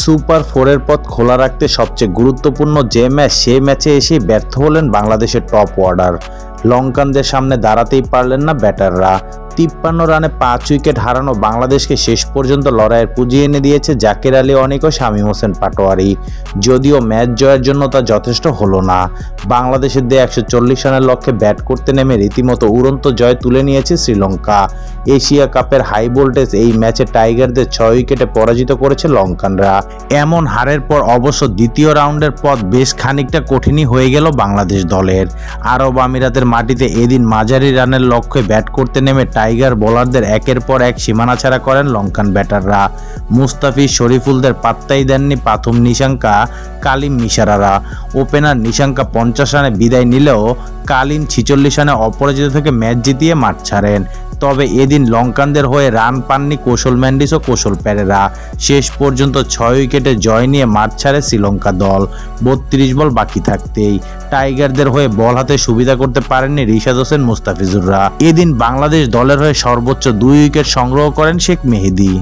Super ফোরের পথ খোলা রাখতে সবচেয়ে গুরুত্বপূর্ণ যে ম্যাচ সে ম্যাচে এসে ব্যর্থ হলেন বাংলাদেশের টপ অর্ডার লঙ্কানদের সামনে দাঁড়াতেই পারলেন না ব্যাটাররা। তিপ্পান্ন রানে পাঁচ উইকেট হারানো বাংলাদেশকে শেষ পর্যন্ত লড়াইয়ের পুঁজি এনে দিয়েছে জাকির আলী অনেক ও শামীম হোসেন পাটোয়ারি। যদিও ম্যাচ জয়ের জন্য তা যথেষ্ট হলো না। বাংলাদেশের দিয়ে একশো চল্লিশ রানের লক্ষ্যে ব্যাট করতে নেমে রীতিমতো উড়ন্ত জয় তুলে নিয়েছে শ্রীলঙ্কা। এশিয়া কাপের হাই ভোল্টেজ এই ম্যাচে টাইগারদের ছয় উইকেটে পরাজিত করেছে লঙ্কানরা। এমন হারের পর অবশ্য দ্বিতীয় রাউন্ডের পথ বেশ খানিকটা কঠিনই হয়ে গেল বাংলাদেশ দলের। আরব আমিরাতের মাটিতে এদিন মাঝারি রানের লক্ষ্যে ব্যাট করতে নেমে টাইগার বোলারদের একের পর এক সীমানা ছাড়া করেন লঙ্কান ব্যাটাররা। মুস্তাফিজ শরীফুলদের পাত্তাই দেননি প্রাথম নিশাঙ্কা কালিম মিশারারা ওপেনার নিশাঙ্কা পঞ্চাশ রানে বিদায় নিলেও কালিম ছিচল্লিশ রানে অপরাজিত থেকে ম্যাচ জিতিয়ে মাঠ ছাড়েন। তবে এদিন লঙ্কানদের হয়ে রান পাননি কৌশল ম্যান্ডিস ও কৌশল প্যারেরা শেষ পর্যন্ত ছয় উইকেটে জয় নিয়ে মাঠ ছাড়ে শ্রীলঙ্কা দল। বত্রিশ বল বাকি থাকতেই। টাইগারদের হয়ে বল হাতে সুবিধা করতে পারেননি রিশাদ হোসেন মুস্তাফিজুররা। এদিন বাংলাদেশ দলের হয়ে সর্বোচ্চ দুই উইকেট সংগ্রহ করেন শেখ মেহেদী।